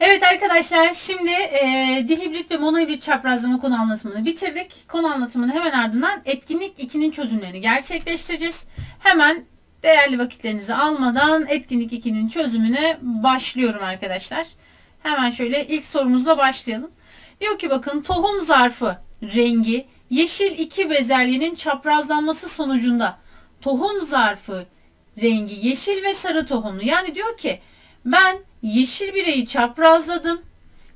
Evet arkadaşlar şimdi e, dihibrit ve monohibrit çaprazlama konu anlatımını bitirdik. Konu anlatımının hemen ardından etkinlik 2'nin çözümlerini gerçekleştireceğiz. Hemen değerli vakitlerinizi almadan etkinlik 2'nin çözümüne başlıyorum arkadaşlar. Hemen şöyle ilk sorumuzla başlayalım. Diyor ki bakın tohum zarfı rengi yeşil iki bezelyenin çaprazlanması sonucunda tohum zarfı rengi yeşil ve sarı tohumlu. Yani diyor ki ben yeşil bireyi çaprazladım.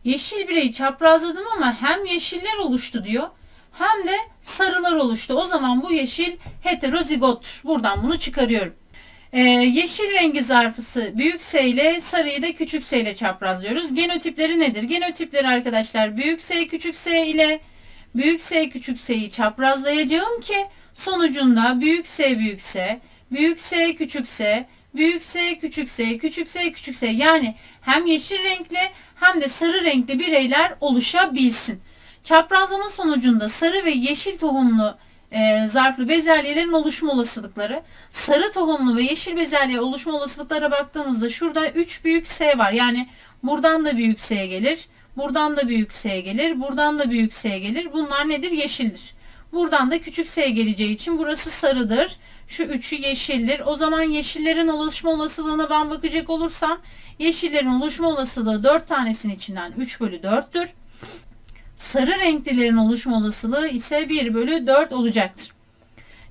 Yeşil bireyi çaprazladım ama hem yeşiller oluştu diyor hem de sarılar oluştu. O zaman bu yeşil heterozigottur. Buradan bunu çıkarıyorum. Ee, yeşil rengi zarfısı büyük S ile sarıyı da küçük S ile çaprazlıyoruz. Genotipleri nedir? Genotipleri arkadaşlar büyük S küçük S ile büyük S küçük S'yi çaprazlayacağım ki sonucunda büyük S büyük S, büyük S küçük S, büyük S küçük S, küçük S küçük S yani hem yeşil renkli hem de sarı renkli bireyler oluşabilsin. Çaprazlama sonucunda sarı ve yeşil tohumlu e, zarflı bezelyelerin oluşma olasılıkları. Sarı tohumlu ve yeşil bezelye oluşma olasılıklara baktığımızda şurada 3 büyük S var. Yani buradan da büyük S gelir. Buradan da büyük S gelir. Buradan da büyük S gelir. Bunlar nedir? Yeşildir. Buradan da küçük S geleceği için burası sarıdır. Şu üçü yeşildir. O zaman yeşillerin oluşma olasılığına ben bakacak olursam yeşillerin oluşma olasılığı 4 tanesinin içinden 3 bölü 4'tür. Sarı renklilerin oluşma olasılığı ise 1 bölü 4 olacaktır.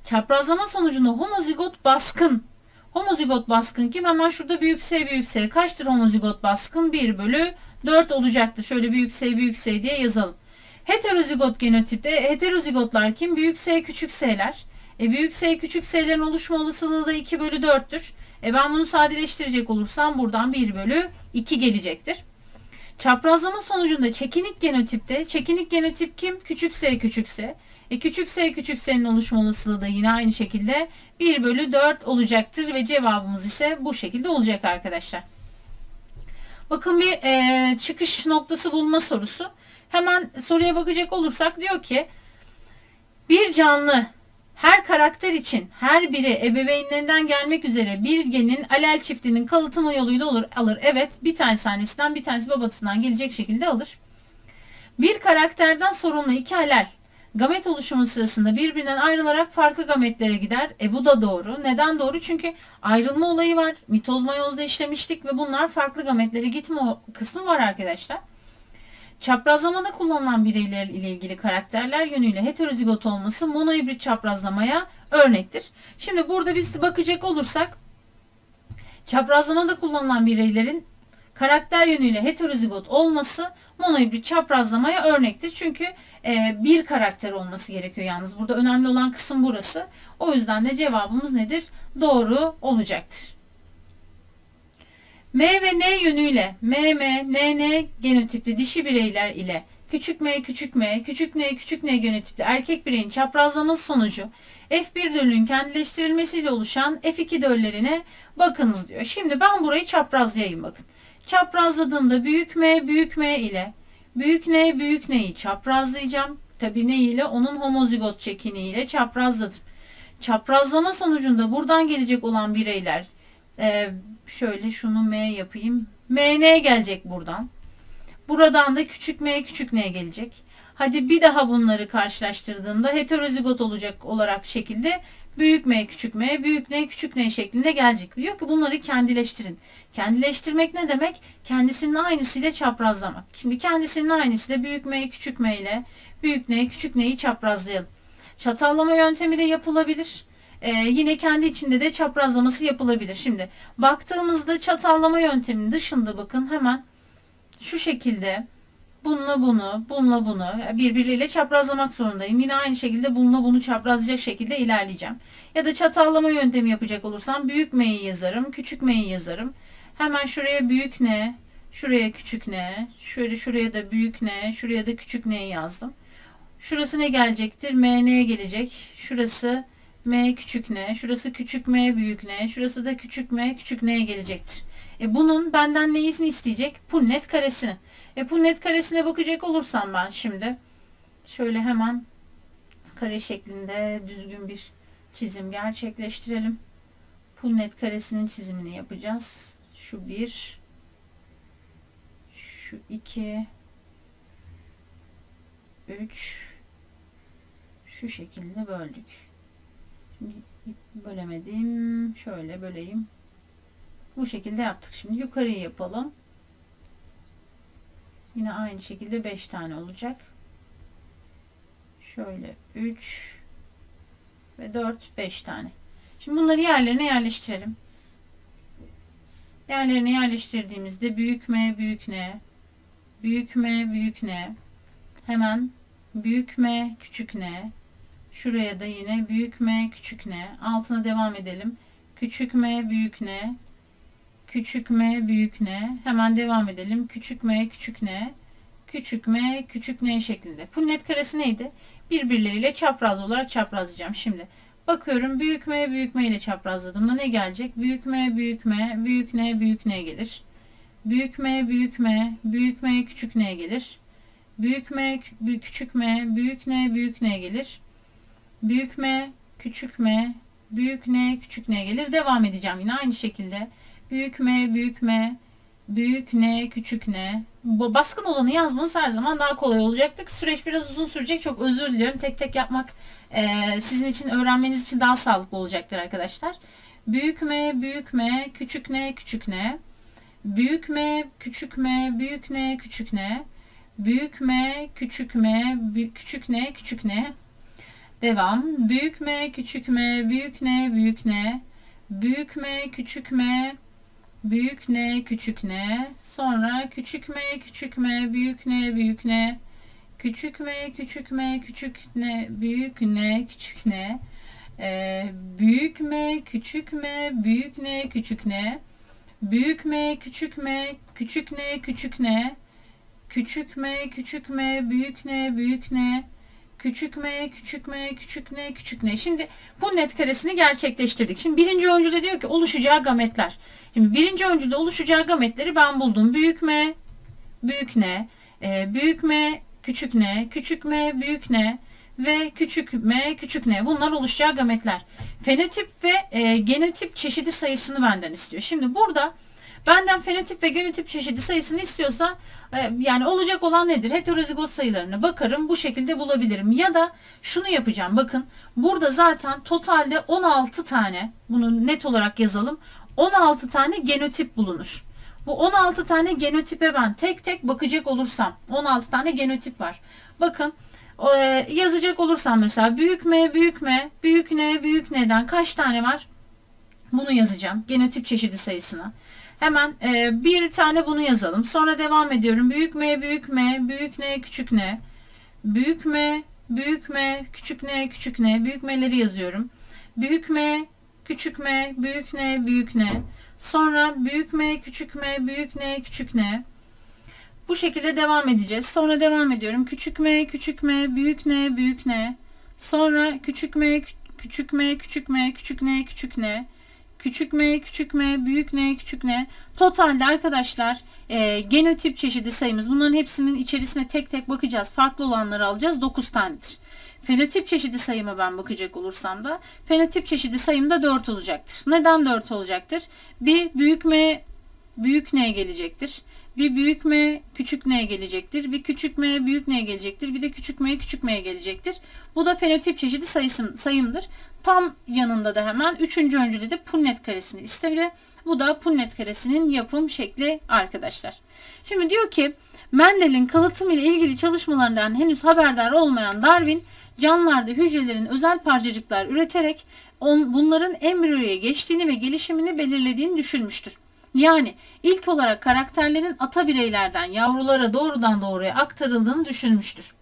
Çaprazlama sonucunda homozigot baskın. Homozigot baskın kim? Hemen şurada büyük S büyük S. Kaçtır homozigot baskın? 1 bölü 4 olacaktır. Şöyle büyük S büyük S diye yazalım. Heterozigot genotipte heterozigotlar kim? Büyük S küçük S'ler. E, büyük S küçük S'lerin oluşma olasılığı da 2 bölü 4'tür. E, ben bunu sadeleştirecek olursam buradan 1 bölü 2 gelecektir. Çaprazlama sonucunda çekinik genotipte çekinik genotip kim? Küçük s küçük s. E küçük s küçük s'nin oluşma olasılığı da yine aynı şekilde 1 bölü 4 olacaktır ve cevabımız ise bu şekilde olacak arkadaşlar. Bakın bir e, çıkış noktası bulma sorusu. Hemen soruya bakacak olursak diyor ki bir canlı her karakter için her biri ebeveynlerinden gelmek üzere bir genin alel çiftinin kalıtımı yoluyla olur, alır. Evet bir tanesi annesinden bir tanesi babasından gelecek şekilde alır. Bir karakterden sorumlu iki alel gamet oluşumu sırasında birbirinden ayrılarak farklı gametlere gider. E bu da doğru. Neden doğru? Çünkü ayrılma olayı var. Mitoz mayozda işlemiştik ve bunlar farklı gametlere gitme kısmı var arkadaşlar. Çaprazlamada kullanılan bireyler ile ilgili karakterler yönüyle heterozigot olması monohibrit çaprazlamaya örnektir. Şimdi burada biz bakacak olursak çaprazlamada kullanılan bireylerin karakter yönüyle heterozigot olması monohibrit çaprazlamaya örnektir. Çünkü e, bir karakter olması gerekiyor yalnız. Burada önemli olan kısım burası. O yüzden de cevabımız nedir? Doğru olacaktır. M ve N yönüyle M, M, N, N genotipli dişi bireyler ile küçük m, küçük m, küçük n, küçük n genotipli erkek bireyin çaprazlaması sonucu F1 dölünün kendileştirilmesiyle oluşan F2 döllerine bakınız diyor. Şimdi ben burayı çaprazlayayım bakın. Çaprazladığımda büyük M, büyük M ile büyük N, büyük N'yi çaprazlayacağım. Tabi ne ile? Onun homozigot çekiniyle çaprazladım. Çaprazlama sonucunda buradan gelecek olan bireyler e, şöyle şunu M yapayım. MN gelecek buradan. Buradan da küçük m küçük n gelecek. Hadi bir daha bunları karşılaştırdığımda heterozigot olacak olarak şekilde büyük m küçük m büyük n küçük n şeklinde gelecek. Diyor ki bunları kendileştirin. Kendileştirmek ne demek? Kendisinin aynısıyla çaprazlamak. Şimdi kendisinin aynısıyla büyük m küçük m ile büyük n küçük n'yi çaprazlayalım. Çatallama yöntemi de yapılabilir. Ee, yine kendi içinde de çaprazlaması yapılabilir. Şimdi baktığımızda çatallama yönteminin dışında bakın hemen şu şekilde bununla bunu, bununla bunu birbiriyle çaprazlamak zorundayım. Yine aynı şekilde bununla bunu çaprazlayacak şekilde ilerleyeceğim. Ya da çatallama yöntemi yapacak olursam büyük m'yi yazarım, küçük m'yi yazarım. Hemen şuraya büyük n, şuraya küçük n, şöyle şuraya da büyük n, şuraya da küçük n yazdım. Şurası ne gelecektir? m n gelecek. Şurası m küçük n, şurası küçük m büyük n, şurası da küçük m küçük n'ye gelecektir. E bunun benden neyisini isteyecek? Punnet karesini. E punnet karesine bakacak olursam ben şimdi şöyle hemen kare şeklinde düzgün bir çizim gerçekleştirelim. Pulnet karesinin çizimini yapacağız. Şu bir, şu iki, üç, şu şekilde böldük. Bölemedim. Şöyle böleyim. Bu şekilde yaptık. Şimdi yukarıyı yapalım. Yine aynı şekilde 5 tane olacak. Şöyle 3 ve 4 5 tane. Şimdi bunları yerlerine yerleştirelim. Yerlerine yerleştirdiğimizde büyük M büyük N büyük M büyük N hemen büyük M küçük N şuraya da yine büyük M küçük N. Altına devam edelim. Küçük M büyük N. Küçük m büyük n. Hemen devam edelim. Küçük m küçük n. Küçük m küçük n şeklinde. Punnet karesi neydi? Birbirleriyle çapraz olarak çaprazlayacağım. Şimdi bakıyorum büyük m büyük m ile çaprazladığımda ne gelecek? Büyük m büyük m büyük n büyük n gelir. Büyük m büyük m büyük m küçük n gelir. Büyük m kü- küçük m büyük n büyük n gelir büyük m küçük m büyük n küçük n gelir devam edeceğim yine aynı şekilde Büyük M, büyük M, büyük N, küçük N. Baskın olanı yazmanız her zaman daha kolay olacaktır. Süreç biraz uzun sürecek. Çok özür diliyorum. Tek tek yapmak e, sizin için öğrenmeniz için daha sağlıklı olacaktır arkadaşlar. Büyük M, büyük M, küçük N, küçük N. Büyük M, küçük M, büyük N, küçük N. Büyük M, küçük M, küçük N, küçük N. Devam. Büyük M, küçük M, büyük N, büyük N. Büyük M, küçük M, büyük n küçük n. Sonra küçük m küçük m büyük n büyük n. Küçük m küçük m küçük n büyük n küçük n. Ee, büyük m küçük m büyük n küçük n. Büyük m küçük m küçük n küçük n. Küçük m küçük m büyük n büyük n küçük m küçük m küçük n küçük n şimdi bu net karesini gerçekleştirdik şimdi birinci öncüde diyor ki oluşacağı gametler Şimdi birinci öncüde oluşacağı gametleri ben buldum. Büyük M, büyük N, e, büyük M, küçük N, küçük M, büyük N ve küçük M, küçük N. Bunlar oluşacağı gametler. Fenotip ve e, genotip çeşidi sayısını benden istiyor. Şimdi burada benden fenotip ve genotip çeşidi sayısını istiyorsa e, yani olacak olan nedir? Heterozigot sayılarına bakarım. Bu şekilde bulabilirim. Ya da şunu yapacağım. Bakın burada zaten totalde 16 tane bunu net olarak yazalım. 16 tane genotip bulunur. Bu 16 tane genotipe ben tek tek bakacak olursam 16 tane genotip var. Bakın e, yazacak olursam mesela büyük M büyük M büyük N büyük N'den kaç tane var? Bunu yazacağım. Genotip çeşidi sayısını. Hemen e, bir tane bunu yazalım. Sonra devam ediyorum. Büyük M büyük M büyük N küçük N büyük M büyük M küçük N küçük N büyük M'leri yazıyorum. Büyük M küçük m, büyük n, büyük n. Sonra büyük m, küçük m, büyük n, küçük n. Bu şekilde devam edeceğiz. Sonra devam ediyorum. Küçük m, küçük m, büyük n, büyük n. Sonra küçük m, küçük m, küçük m, küçük n, küçük n. Küçük m, küçük m, büyük n, küçük n. Totalde arkadaşlar e, genotip çeşidi sayımız. Bunların hepsinin içerisine tek tek bakacağız. Farklı olanları alacağız. 9 tanedir. Fenotip çeşidi sayıma ben bakacak olursam da fenotip çeşidi sayım da 4 olacaktır. Neden 4 olacaktır? Bir büyük M büyük N gelecektir. Bir büyük M küçük N gelecektir. Bir küçük M büyük N gelecektir. Bir de küçük M küçük M gelecektir. Bu da fenotip çeşidi sayısım, sayımdır. Tam yanında da hemen 3. öncüde de Punnett karesini istedi. Bu da Punnett karesinin yapım şekli arkadaşlar. Şimdi diyor ki Mendel'in kalıtım ile ilgili çalışmalarından henüz haberdar olmayan Darwin canlılarda hücrelerin özel parçacıklar üreterek on, bunların embriyoya geçtiğini ve gelişimini belirlediğini düşünmüştür. Yani ilk olarak karakterlerin ata bireylerden yavrulara doğrudan doğruya aktarıldığını düşünmüştür.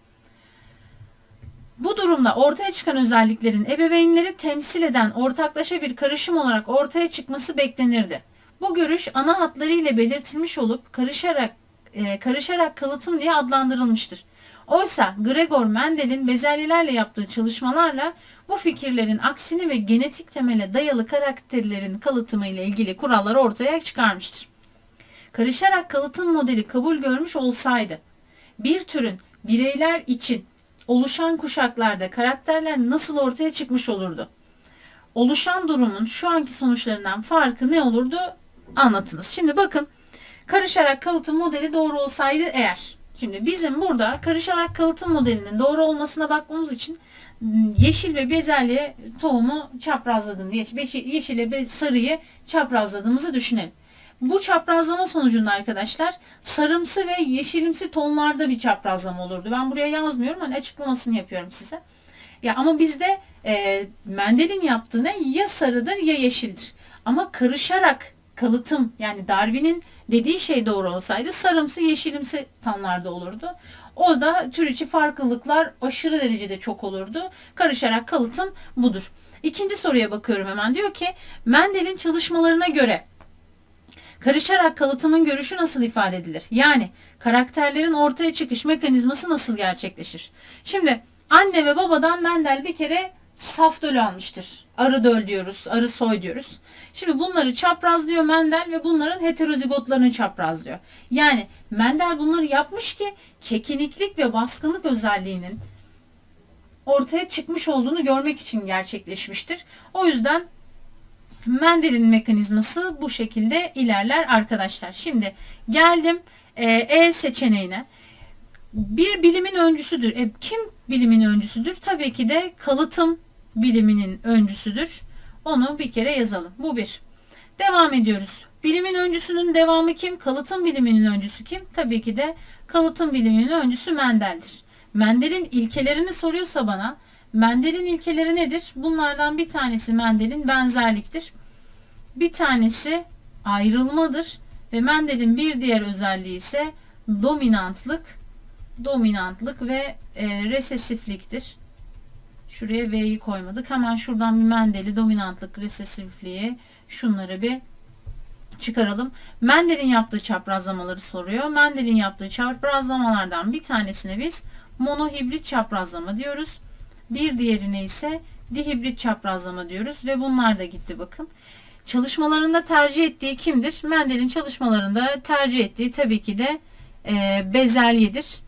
Bu durumda ortaya çıkan özelliklerin ebeveynleri temsil eden ortaklaşa bir karışım olarak ortaya çıkması beklenirdi. Bu görüş ana hatlarıyla belirtilmiş olup karışarak e, karışarak kalıtım diye adlandırılmıştır. Oysa Gregor Mendel'in bezelyelerle yaptığı çalışmalarla bu fikirlerin aksini ve genetik temele dayalı karakterlerin kalıtımı ile ilgili kuralları ortaya çıkarmıştır. Karışarak kalıtım modeli kabul görmüş olsaydı bir türün bireyler için oluşan kuşaklarda karakterler nasıl ortaya çıkmış olurdu? oluşan durumun şu anki sonuçlarından farkı ne olurdu anlatınız. Şimdi bakın karışarak kalıtım modeli doğru olsaydı eğer. Şimdi bizim burada karışarak kalıtım modelinin doğru olmasına bakmamız için m, yeşil ve bezelye tohumu çaprazladım. Yeşil, ve sarıyı çaprazladığımızı düşünelim. Bu çaprazlama sonucunda arkadaşlar sarımsı ve yeşilimsi tonlarda bir çaprazlama olurdu. Ben buraya yazmıyorum hani açıklamasını yapıyorum size. Ya ama bizde e, Mendel'in yaptığı ne? Ya sarıdır ya yeşildir. Ama karışarak kalıtım yani Darwin'in dediği şey doğru olsaydı sarımsı yeşilimsi tonlarda olurdu. O da tür içi farklılıklar aşırı derecede çok olurdu. Karışarak kalıtım budur. İkinci soruya bakıyorum hemen. Diyor ki Mendel'in çalışmalarına göre Karışarak kalıtımın görüşü nasıl ifade edilir? Yani karakterlerin ortaya çıkış mekanizması nasıl gerçekleşir? Şimdi anne ve babadan Mendel bir kere saf döl almıştır. Arı döl diyoruz, arı soy diyoruz. Şimdi bunları çaprazlıyor Mendel ve bunların heterozigotlarını çaprazlıyor. Yani Mendel bunları yapmış ki çekiniklik ve baskınlık özelliğinin ortaya çıkmış olduğunu görmek için gerçekleşmiştir. O yüzden Mendel'in mekanizması bu şekilde ilerler arkadaşlar. Şimdi geldim e, E seçeneğine. Bir bilimin öncüsüdür. E, kim bilimin öncüsüdür? Tabii ki de kalıtım biliminin öncüsüdür. Onu bir kere yazalım. Bu bir. Devam ediyoruz. Bilimin öncüsünün devamı kim? Kalıtım biliminin öncüsü kim? Tabii ki de kalıtım biliminin öncüsü Mendel'dir. Mendel'in ilkelerini soruyorsa bana Mendel'in ilkeleri nedir? Bunlardan bir tanesi Mendel'in benzerliktir. Bir tanesi ayrılmadır ve Mendel'in bir diğer özelliği ise dominantlık, dominantlık ve e, resesifliktir. Şuraya V'yi koymadık. Hemen şuradan bir Mendel'i dominantlık, resesifliği şunları bir çıkaralım. Mendel'in yaptığı çaprazlamaları soruyor. Mendel'in yaptığı çaprazlamalardan bir tanesine biz monohibrit çaprazlama diyoruz. Bir diğerine ise dihibrit çaprazlama diyoruz ve bunlar da gitti bakın. Çalışmalarında tercih ettiği kimdir? Mendel'in çalışmalarında tercih ettiği tabii ki de e, bezelyedir.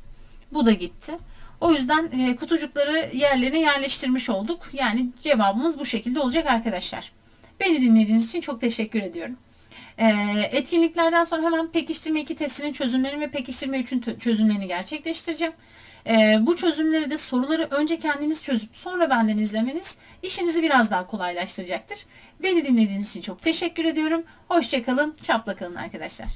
Bu da gitti. O yüzden e, kutucukları yerlerine yerleştirmiş olduk. Yani cevabımız bu şekilde olacak arkadaşlar. Beni dinlediğiniz için çok teşekkür ediyorum. E, etkinliklerden sonra hemen pekiştirme 2 testinin çözümlerini ve pekiştirme 3'ün çözümlerini gerçekleştireceğim. Ee, bu çözümleri de soruları önce kendiniz çözüp sonra benden izlemeniz işinizi biraz daha kolaylaştıracaktır. Beni dinlediğiniz için çok teşekkür ediyorum. Hoşçakalın, çapla kalın arkadaşlar.